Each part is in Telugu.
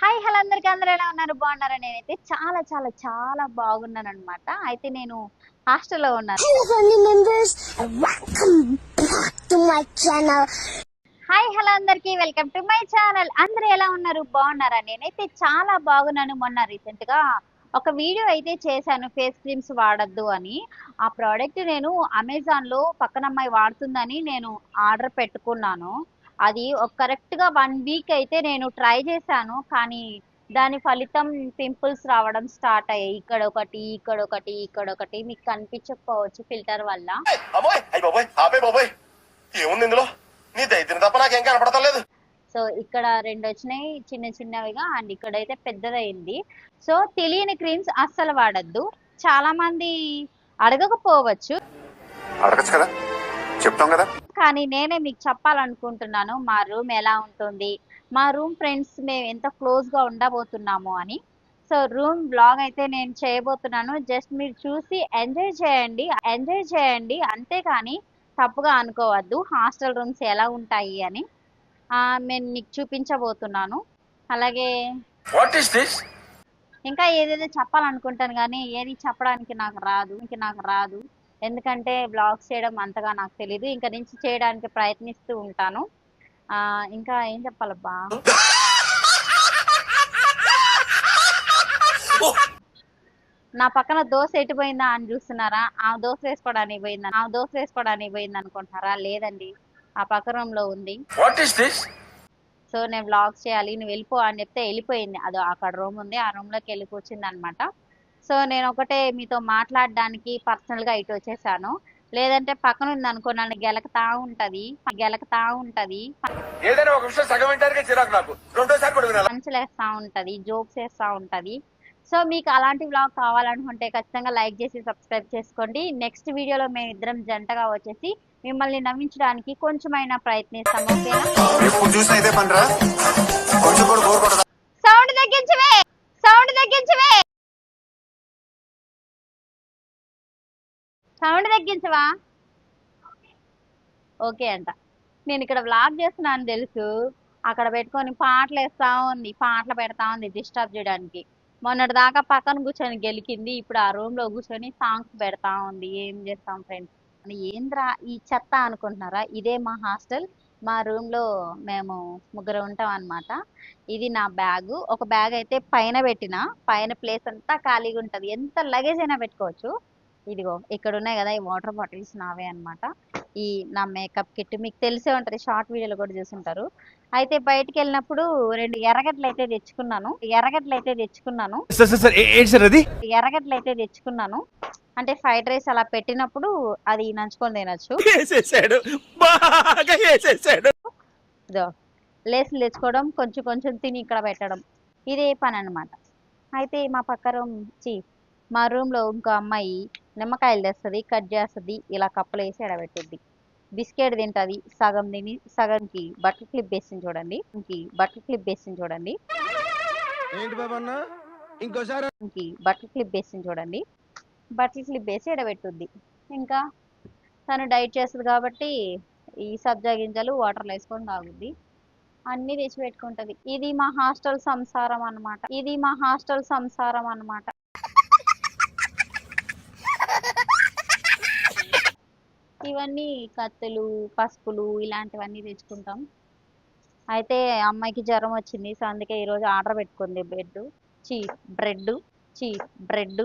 హాయ్ హలో అందరికీ. అందరూ ఎలా ఉన్నారు? బాగున్నారా? నేనైతే చాలా చాలా చాలా బాగున్నాను అనమాట అయితే నేను హాస్టల్లో ఉన్నాను. హాయ్ హలో అందరికీ. Welcome to my channel. అందరూ ఎలా ఉన్నారు? బాగున్నారా? నేనైతే చాలా బాగున్నాను. మొన్న రీసెంట్గా ఒక వీడియో అయితే చేశాను ఫేస్ క్రీమ్స్ వాడద్దు అని. ఆ ప్రోడక్ట్ నేను అమెజాన్లో పక్కన అమ్మాయి వాడుతుందని నేను ఆర్డర్ పెట్టుకున్నాను. అది ఒక కరెక్ట్గా వన్ వీక్ అయితే నేను ట్రై చేశాను. కానీ దాని ఫలితం పింపుల్స్ రావడం స్టార్ట్ అయ్యాయి. ఇక్కడ ఒకటి ఇక్కడ ఒకటి ఇక్కడ ఒకటి మీకు కనిపించకపోవచ్చు ఫిల్టర్ వల్ల. సో ఇక్కడ రెండు వచ్చినాయి చిన్న చిన్నవిగా అండ్ ఇక్కడైతే పెద్దదైంది సో తెలియని క్రీమ్స్ అస్సలు వాడద్దు. చాలా మంది అడగకపోవచ్చు. అడగచ్చు కదా? చెప్తాం కదా? కానీ నేనే మీకు చెప్పాలనుకుంటున్నాను మా రూమ్ ఎలా ఉంటుంది మా రూమ్ ఫ్రెండ్స్ మేము ఎంత క్లోజ్గా ఉండబోతున్నాము అని. సో రూమ్ బ్లాగ్ అయితే నేను చేయబోతున్నాను. జస్ట్ మీరు చూసి ఎంజాయ్ చేయండి ఎంజాయ్ చేయండి. అంతేకాని తప్పుగా అనుకోవద్దు. హాస్టల్ రూమ్స్ ఎలా ఉంటాయి అని నేను మీకు చూపించబోతున్నాను. అలాగే వాట్ ఈస్ దిస్ ఇంకా ఏదేదో చెప్పాలనుకుంటాను కానీ ఏది చెప్పడానికి నాకు రాదు ఇంక నాకు రాదు. ఎందుకంటే బ్లాగ్స్ చేయడం అంతగా నాకు తెలియదు ఇంకా నుంచి చేయడానికి ప్రయత్నిస్తూ ఉంటాను. ఆ ఇంకా ఏం చెప్పాలబ్బా? నా పక్కన దోశ ఎటు పోయిందా అని చూస్తున్నారా? ఆ దోశ వేసుకోవడానికి పోయిందా? ఆ దోశ వేసుకోవడానికి పోయింది అనుకుంటున్నారా? లేదండి. ఆ పక్క room లో ఉంది సో నేను వ్లాగ్స్ చేయాలి. నువ్వు వెళ్ళిపో అని చెప్తే వెళ్ళిపోయింది. అదో అక్కడ రూమ్ ఉంది. ఆ రూమ్లోకి వెళ్ళి కూర్చుంది అనమాట సో నేను ఒకటే మీతో మాట్లాడడానికి పర్సనల్గా ఇటు వచ్చేసాను లేదంటే పక్కన ఉంది అనుకో నన్ను గెలకతా ఉంటది గెలకతా ఉంటది. ఏదైనా ఒక విషయం సగం వింటానికి చిరాకు నాకు. రెండోసారి కూడా వినాలి పంచులు వేస్తా ఉంటది జోక్స్ వేస్తా ఉంటది. సో మీకు అలాంటి వ్లాగ్ కావాలనుకుంటే ఖచ్చితంగా లైక్ చేసి సబ్స్క్రైబ్ చేసుకోండి. నెక్స్ట్ వీడియోలో మేము ఇద్దరం జంటగా వచ్చేసి మిమ్మల్ని నవ్వించడానికి కొంచెమైనా ప్రయత్నిస్తాం ఓకేనా ఎప్పుడు చూసినా ఇదే పనిరా కొంచెం కూడా బోర్ కొడదా సౌండ్ తగ్గించవే సౌండ్ తగ్గించవే సౌండ్ తగ్గించవా? ఓకే అంట. నేను ఇక్కడ వ్లాగ్ చేస్తున్నాను తెలుసు. అక్కడ పెట్టుకొని పాటలు వేస్తా ఉంది. పాటలు పెడతా ఉంది డిస్టర్బ్ చేయడానికి. మొన్నటి దాకా పక్కన కూర్చొని గెలికింది. ఇప్పుడు ఆ రూమ్లో కూర్చొని సాంగ్స్ పెడతా ఉంది. ఏం చేస్తాం ఫ్రెండ్స్ ఏంద్రా ఈ చెత్త అనుకుంటున్నారా? ఇదే మా హాస్టల్. మా రూమ్లో మేము ముగ్గురు ఉంటాం అన్నమాట. ఇది నా బ్యాగ్. ఒక బ్యాగ్ అయితే పైన పెట్టిన. పైన ప్లేస్ అంతా ఖాళీగా ఉంటది. ఎంత లగేజ్ అయినా పెట్టుకోవచ్చు. ఇదిగో ఇక్కడ ఉన్నాయి కదా ఈ వాటర్ బాటిల్స్ నావే అన్నమాట. ఈ నా మేకప్ కిట్ మీకు తెలిసే ఉంటది షార్ట్ వీడియోలు కూడా చూసుంటారు. అయితే బయటికి వెళ్ళినప్పుడు రెండు ఎర్రగడ్డలు అయితే తెచ్చుకున్నాను. ఎర్రగడ్డలు అయితే తెచ్చుకున్నాను. ఎర్రగడ్డలు అయితే తెచ్చుకున్నాను. అంటే ఫ్రైడ్ రైస్ అలా పెట్టినప్పుడు అది నంచుకొని తినొచ్చు. లేసులు తెచ్చుకోవడం కొంచెం కొంచెం తిని ఇక్కడ పెట్టడం. ఇదే పని అన్నమాట అయితే మా పక్క రూమ్ చి మా room లో ఇంకో అమ్మాయి నిమ్మకాయలు తెస్తుంది కట్ చేస్తుంది ఇలా కప్పలు వేసి ఎడబెట్టుద్ది. బిస్కెట్ తింటది సగం తిని సగంకి బటర్ క్లిప్ వేసింది చూడండి. ఇంకి బటర్ క్లిప్ వేసింది చూడండి. ఇంకోసారి ఇంకి బటర్ క్లిప్ వేసింది చూడండి. బటర్ క్లిప్ వేసి ఎడబెట్టుద్ది. ఇంకా తను డైట్ చేస్తుంది కాబట్టి ఈ సబ్జా గింజలు వాటర్లో వేసుకొని తాగుద్ది. అన్ని తెచ్చి పెట్టుకుంటది. ఇది మా హాస్టల్ సంసారం అన్నమాట. ఇది మా హాస్టల్ సంసారం అన్నమాట. ఇవన్నీ కత్తులు పసుపులు ఇలాంటివన్నీ తెచ్చుకుంటాం. అయితే అమ్మాయికి జ్వరం వచ్చింది. సో అందుకే ఈరోజు ఆర్డర్ పెట్టుకుంది బెడ్ చీ బ్రెడ్ చీ బ్రెడ్.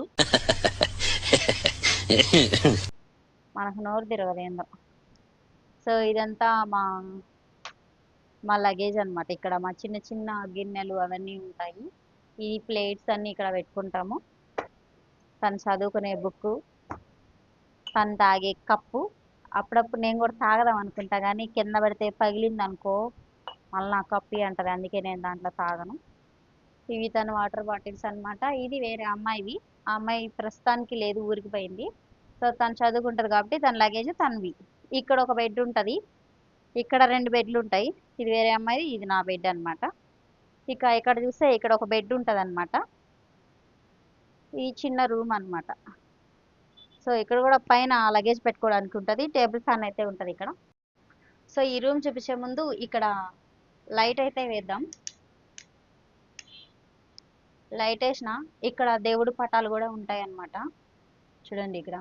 మనకు నోరు తిరగలేందో సో ఇదంతా మా మా లగేజ్ అనమాట ఇక్కడ మా చిన్న చిన్న గిన్నెలు అవన్నీ ఉంటాయి. ఈ ప్లేట్స్ అన్నీ ఇక్కడ పెట్టుకుంటాము. తను చదువుకునే బుక్ తను తాగే కప్పు అప్పుడప్పుడు నేను కూడా తాగదాం అనుకుంటా కానీ కింద పడితే పగిలింది అనుకో మళ్ళీ నాకు కప్పి అంటది. అందుకే నేను దాంట్లో తాగను. ఇవి తన వాటర్ బాటిల్స్ అనమాట ఇది వేరే అమ్మాయివి. ఆ అమ్మాయి ప్రస్తుతానికి లేదు ఊరికి పోయింది. సో తను చదువుకుంటారు కాబట్టి తన లగేజ్ తనవి. ఇక్కడ ఒక బెడ్ ఉంటుంది. ఇక్కడ రెండు బెడ్లు ఉంటాయి. ఇది వేరే అమ్మాయిది ఇది నా బెడ్ అనమాట ఇక ఇక్కడ చూస్తే ఇక్కడ ఒక బెడ్ ఉంటుంది అనమాట ఈ చిన్న రూమ్ అన్నమాట. సో ఇక్కడ కూడా పైన లగేజ్ పెట్టుకోవడానికి ఉంటుంది. టేబుల్ ఫ్యాన్ అయితే ఉంటుంది ఇక్కడ. సో ఈ రూమ్ చూపించే ముందు ఇక్కడ లైట్ అయితే వేద్దాం. లైట్ వేసిన ఇక్కడ దేవుడి పటాలు కూడా ఉంటాయి అన్నమాట చూడండి ఇక్కడ.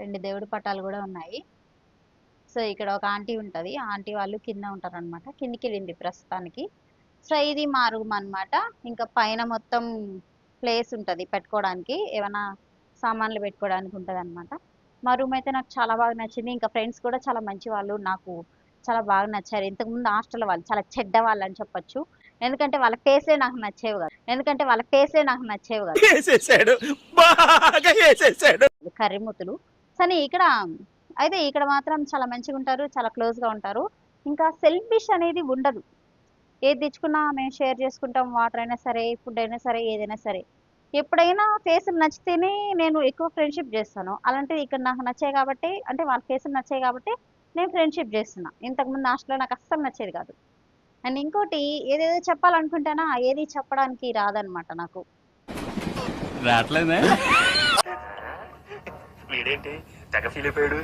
రెండు దేవుడి పటాలు కూడా ఉన్నాయి. సో ఇక్కడ ఒక ఆంటీ ఉంటుంది. ఆంటీ వాళ్ళు కింద ఉంటారు అనమాట కిందికి వెళ్ళింది ప్రస్తుతానికి. సో ఇది మా రూమ్ అనమాట ఇంకా పైన మొత్తం ప్లేస్ ఉంటుంది పెట్టుకోవడానికి. ఏమైనా సామాన్లు పెట్టుకోవడానికి ఉంటుంది అనమాట మా రూమ్ అయితే నాకు చాలా బాగా నచ్చింది. ఇంకా ఫ్రెండ్స్ కూడా చాలా మంచి వాళ్ళు నాకు చాలా బాగా నచ్చారు. ఇంతకుముందు హాస్టల్ వాళ్ళు చాలా చెడ్డ వాళ్ళు అని చెప్పొచ్చు. ఎందుకంటే వాళ్ళ ఫేసే నాకు నచ్చేవి కాదు. ఎందుకంటే వాళ్ళ ఫేసే నాకు నచ్చేవి కాదు. కర్రీముతులు కానీ ఇక్కడ అయితే ఇక్కడ మాత్రం చాలా మంచిగా ఉంటారు చాలా close గా ఉంటారు. ఇంకా సెల్ఫిష్ అనేది ఉండదు. ఏది తెచ్చుకున్నా మేము షేర్ చేసుకుంటాం వాటర్ అయినా సరే ఫుడ్ అయినా సరే ఏదైనా సరే. ఎప్పుడైనా ఫేసులు నచ్చితేనే నేను ఎక్కువ ఫ్రెండ్షిప్ చేస్తాను. అలాంటిది ఇక్కడ నాకు నచ్చాయి కాబట్టి అంటే వాళ్ళ ఫేసులు నచ్చాయి కాబట్టి నేను ఫ్రెండ్షిప్ చేస్తున్నా. ఇంతకుముందు హాస్టల్లో నాకు అస్సలు నచ్చేది కాదు. అండ్ ఇంకోటి ఏదేదో చెప్పాలనుకుంటానా ఏది చెప్పడానికి రాదనమాట నాకు. రావట్లేదే? వీడేంటి తెగ ఫీల్ అయిపోయాడు?